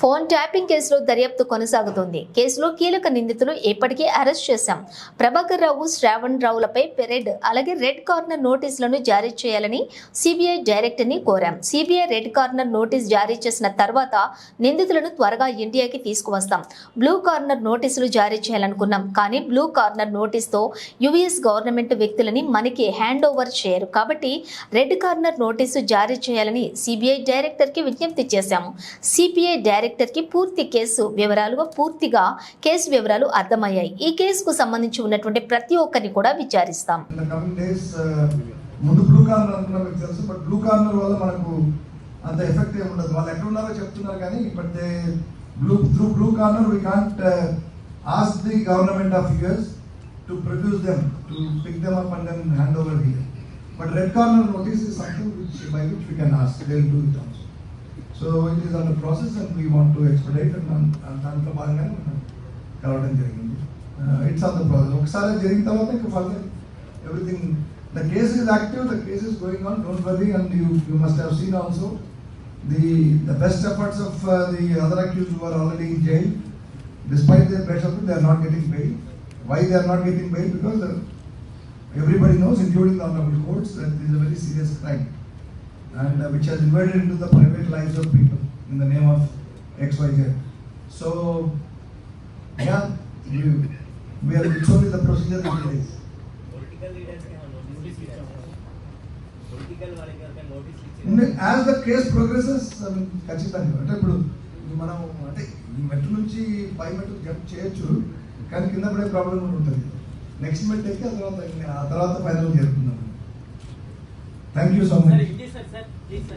Phone tapping కేసులో దర్యాప్తు కొనసాగుతుంది. కేసులో కీలక నిందితులు ఇప్పటికే అరెస్ట్ చేశాం. ప్రభాకర్ రావు శ్రావణ్ రావులపై పెరెడ్ అలాగే రెడ్ కార్నర్ నోటీసులను జారీ చేయాలని సిబిఐ డైరెక్టర్ని కోరాం. సిబిఐ రెడ్ కార్నర్ నోటీస్ జారీ చేసిన తర్వాత నిందితులను త్వరగా ఇండియాకి తీసుకువస్తాం. బ్లూ కార్నర్ నోటీసులు జారీ చేయాలనుకున్నాం కానీ బ్లూ కార్నర్ నోటీస్తో యుఎస్ గవర్నమెంట్ వ్యక్తులని మనకి హ్యాండ్ ఓవర్ చేయరు. కాబట్టి రెడ్ కార్నర్ నోటీసు జారీ చేయాలని సిబిఐ డైరెక్టర్కి విజ్ఞప్తి చేశాము. సిబిఐ డైరెక్టర్కి పూర్తి కేసు వివరాలుగా పూర్తిగా కేసు వివరాలు అర్థమయ్యాయి. ఈ కేసుకు సంబంధించి ఉన్నటువంటి ప్రతి ఒక్కరిని కూడా విచారిస్తాం. ముందు బ్లూ కార్నర్ అనుకున్నా మీకు తెలుసు బట్ బ్లూ కార్నర్ వల్ల మనకు అంత ఎఫెక్ట్ ఏమి ఉండదు. వాళ్ళు ఎక్కడ ఉన్నారో చెప్తున్నారు కానీ but they blue through blue corner we can't ask the government of US to produce them to pick them up and then hand over here but red corner notice is something which by which we can ask they do it also So it is under process and we want to expedite and దాంట్లో భాగంగానే మనం కలవడం జరిగింది it's on the process ఒకసారి జరిగిన తర్వాత ఇంకా further everything the case is active the case is going on don't worry and you you must have seen also the the best efforts of the other accused who are already in jail despite their best effort, they are not getting bail. Why they are not getting bail? Because uh, everybody knows, including the honorable courts, that this is a very serious crime and uh, which has invaded into the private lives of people in the name of XYZ. So, yeah, we, we are, it's only the procedure that it is. Political leaders కి ఏమైనా notice ఇచ్చారా political వాళ్ళకి ఎవరికైనా notice ఇచ్చారా as the case progresses ఖచ్చితంగా అంటే ఇప్పుడు ఇది మనం అంటే ఈ మెట్టు నుంచి పై మెట్టు జంప్ చేయొచ్చు కానీ కింద పడే ప్రాబ్లం కూడా ఉంటుంది నెక్స్ట్ మెట్ ఎక్కి ఆ తర్వాత ఆ తర్వాత final చేరుకుందాం thank you so sir much